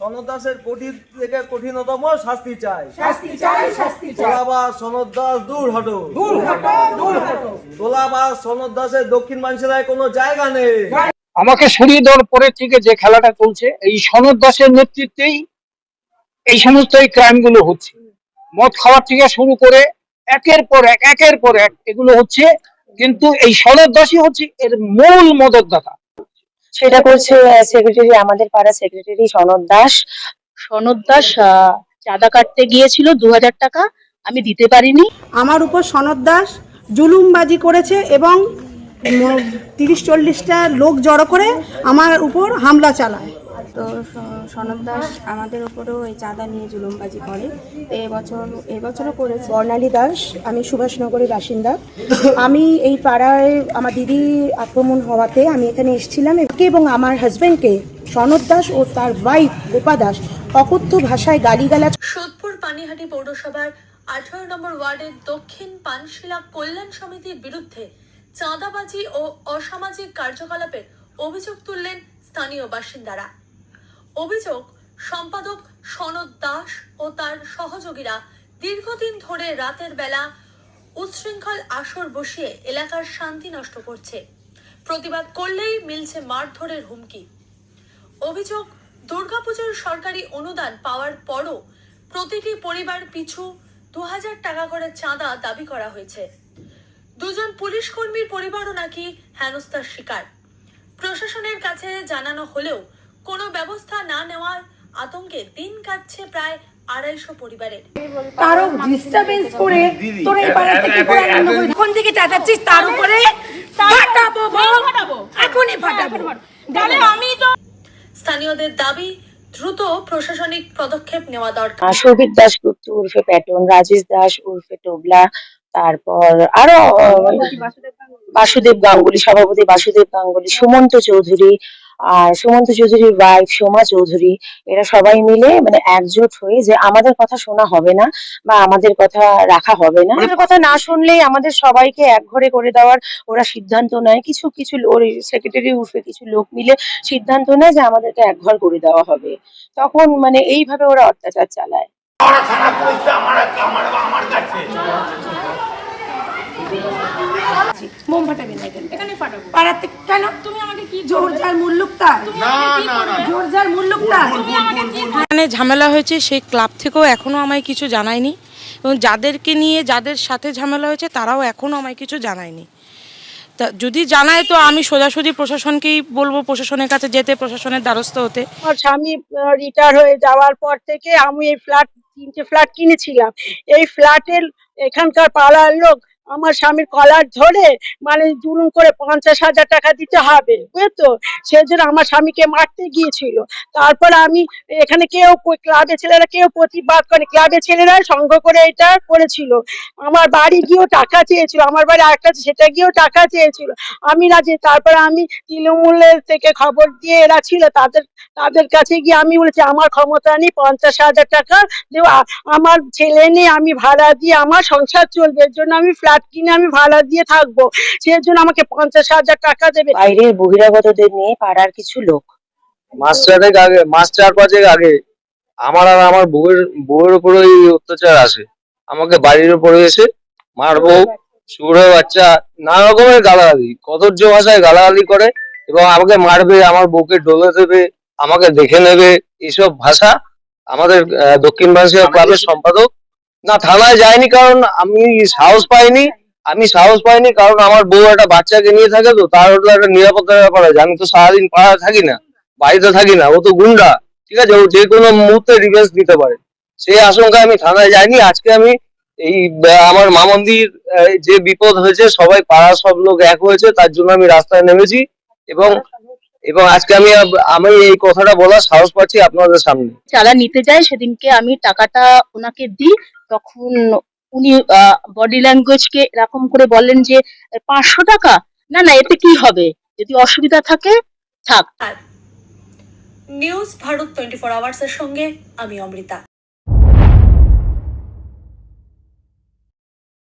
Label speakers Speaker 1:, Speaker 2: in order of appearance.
Speaker 1: সনদ দাসের কঠিন থেকে কঠিনতম শাস্তি চাই।
Speaker 2: শাস্তি চাই শাস্তি চাই।
Speaker 1: তোলাবাস সনদ দাস দূর হটো।
Speaker 2: দূর হটো দূর হটো।
Speaker 1: তোলাবাস সনদ দাসের দক্ষিণ মানসিরায় কোনো জায়গা নেই।
Speaker 3: আমাকে সরিয়ে দেওয়ার পরে থেকে যে খেলাটা চলছে এই সনদ দাসের নেতৃত্বেই এই সমস্ত এই ক্রাইমগুলো হচ্ছে। মদ খাওয়ার থেকে শুরু করে একের পর এক একের পর এক এগুলো হচ্ছে কিন্তু এই সনদ দাসই হচ্ছে এর মূল মদতদাতা।
Speaker 4: সেটা করছে সেক্রেটারি আমাদের পাড়া সেক্রেটারি সনদ দাস।
Speaker 5: সনদ দাস চাঁদা কাটতে গিয়েছিল দু হাজার টাকা, আমি দিতে পারিনি।
Speaker 6: আমার উপর সনদ দাস জুলুমবাজি করেছে এবং তিরিশ চল্লিশটা লোক জড়ো করে আমার উপর হামলা চালায়।
Speaker 7: তো সনদ দাস আমাদের উপরেও এই চাঁদা নিয়ে জুলুমবাজি করে। তো এবছর এবছরও করেছে।
Speaker 6: বর্ণালী দাস আমি সুভাষনগরের বাসিন্দা। আমি এই পাড়ায় আমার দিদি আক্রমণ হওয়াতে আমি এখানে এসেছিলাম। এবং আমার হাজব্যান্ডকে সনদ দাস ও তার ওয়াইফ গোপা দাস অকথ্য ভাষায় গালিগালাজ
Speaker 8: সোদপুর পানিহাটি পৌরসভার আঠারো নম্বর ওয়ার্ডের দক্ষিণ পানশিলা কল্যাণ সমিতির বিরুদ্ধে চাঁদাবাজি ও অসামাজিক কার্যকলাপের অভিযোগ তুললেন স্থানীয় বাসিন্দারা। অভিযোগ, সম্পাদক সনদ দাস ও তার সহযোগীরা দীর্ঘদিন ধরে রাতের বেলা উচ্ছৃঙ্খল আসর বসিয়ে এলাকার শান্তি নষ্ট করছে। প্রতিবাদ করলেই মিলছে মারধরের হুমকি। অভিযোগ, দুর্গাপুজোর সরকারি অনুদান পাওয়ার পরও প্রতিটি পরিবার পিছু দু হাজার টাকা করে চাঁদা দাবি করা হয়েছে। দুজন পুলিশ কর্মীর পরিবারও নাকি হেনস্থার শিকার। প্রশাসনের কাছে জানানো হলেও কোনো ব্যবস্থা না নেওয়ার আতঙ্কে দিন কাটছে প্রায় আড়াইশো পরিবারের।
Speaker 2: কারও ডিস্টারবেন্স করে তোর এই পাড়া থেকে করে আনন্দ করে এখন থেকে চাচাচ্ছিস? তার উপরে ফাটাবো ফাটাবো। এখনই ফাটাবো। তাহলে আমি তো
Speaker 8: স্থানীয়দের দাবি দ্রুত প্রশাসনিক পদক্ষেপ নেওয়া দরকার।
Speaker 4: সৌভিক দাস গুপ্ত উর্ফে প্যাটন রাজেশ দাস উর্ফে টোবলা তারপর আরও বাসুদেব গাঙ্গুলি সভাপতি বাসুদেব গাঙ্গুলি সুমন্ত চৌধুরী আর সুমন্ত চৌধুরীর ওয়াইফ সোমা চৌধুরী এরা সবাই মিলে মানে একজোট হয়ে যে আমাদের কথা শোনা হবে না বা আমাদের কথা রাখা হবে না। আমাদের কথা না শুনলেই আমাদের সবাইকে এক ঘরে করে দেওয়ার ওরা সিদ্ধান্ত নেয়। কিছু কিছু ওর সেক্রেটারি উর্ফে কিছু লোক মিলে সিদ্ধান্ত নেয় যে আমাদেরকে এক ঘর করে দেওয়া হবে। তখন মানে এইভাবে ওরা অত্যাচার চালায়।
Speaker 2: মোম ফাটাবি না এখানে এখানে পাড়ার থেকে কেন? তুমি আমাকে কি জোর যার মুল্লুক তার। জোর যার মুল্লুক তার।
Speaker 9: এখানে ঝামেলা হয়েছে সেই ক্লাব থেকেও এখনও আমায় কিছু জানায়নি। এবং যাদেরকে নিয়ে যাদের সাথে ঝামেলা হয়েছে তারাও এখনও আমায় কিছু জানায়নি। তা যদি জানায় তো আমি সোজাসুজি প্রশাসনকেই বলব প্রশাসনের কাছে যেতে প্রশাসনের দ্বারস্থ হতে।
Speaker 6: আমার স্বামী রিটায়ার হয়ে যাওয়ার পর থেকে আমি এই ফ্ল্যাট তিনটে ফ্ল্যাট কিনেছিলাম। এই ফ্ল্যাটের এখানকার পাড়ার লোক আমার স্বামীর কলার ধরে মানে জুলুম করে পঞ্চাশ হাজার টাকা দিতে হবে বুঝতো সেই জন্য আমার স্বামীকে মারতে গিয়েছিল। তারপর আমি এখানে কেউ ক্লাবের ছেলেরা কেউ প্রতিবাদ করে ক্লাবের ছেলেরা সঙ্গ করে এটা করেছিল। আমার বাড়ি গিয়েও টাকা চেয়েছিল, আমার বাড়ি আরেকটা সেটা গিয়েও টাকা চেয়েছিল। আমি না যে তারপরে আমি তৃণমূলের থেকে খবর দিয়ে এরা ছিল, তাদের তাদের কাছে গিয়ে আমি বলেছি, আমার ক্ষমতা নেই, পঞ্চাশ হাজার টাকা দেওয়া। আমার ছেলে নেই, আমি ভাড়া দিয়ে আমার সংসার চলবে। এর জন্য আমি ফ্ল্যাট কিনে আমি ভাড়া দিয়ে থাকব। সেই জন্য আমাকে পঞ্চাশ হাজার টাকা দেবে।
Speaker 4: বাইরের বহিরাগতদের নিয়ে পাড়ার কিছু লোক।
Speaker 1: মাস চারেক আগে মাস চার পাঁচেক আগে আমার আর আমার বউয়ের বউয়ের উপরে এই অত্যাচার আসে আমাকে বাড়ির উপরে এসে মারবো শুয়োরের বাচ্চা নানা রকমের গালাগালি কদর্য ভাষায় গালাগালি করে এবং আমাকে মারবে আমার বউকে ডলে দেবে আমাকে দেখে নেবে। এইসব ভাষা আমাদের আহ, দক্ষিণ বাংলা ক্লাবের সম্পাদক না, থানায় যায়নি কারণ আমি সাহস পাইনি। আমি সাহস পাইনি কারণ আমার বউ একটা বাচ্চাকে নিয়ে থাকে তো, তার তো একটা নিরাপত্তার ব্যাপার আছে। আমি তো সারাদিন পাড়ায় থাকি না, বাড়িতে থাকি না, ও তো গুন্ডা। ঠিক আছে, ও যে কোনো মুহূর্তে রিভেন্স দিতে পারে। সেই আশঙ্কায় আমি থানায় যাইনি। আজকে আমি এই আমার মামন্দির যে বিপদ হয়েছে, সবাই পাড়ার সব লোক এক হয়েছে, তার জন্য আমি রাস্তায় নেমেছি এবং এবং আজকে আমি আমি এই কথাটা বলার সাহস পাচ্ছি আপনাদের সামনে।
Speaker 5: চাঁদা নিতে যায়, সেদিনকে আমি টাকাটা ওনাকে দিই। তখন উনি বডি ল্যাঙ্গুয়েজকে এরকম করে বলেন যে, পাঁচশো টাকা? না না, এতে কি হবে? যদি অসুবিধা থাকে, থাক।
Speaker 8: News Bharat twenty four hours এর সঙ্গে, আমি অমৃতা।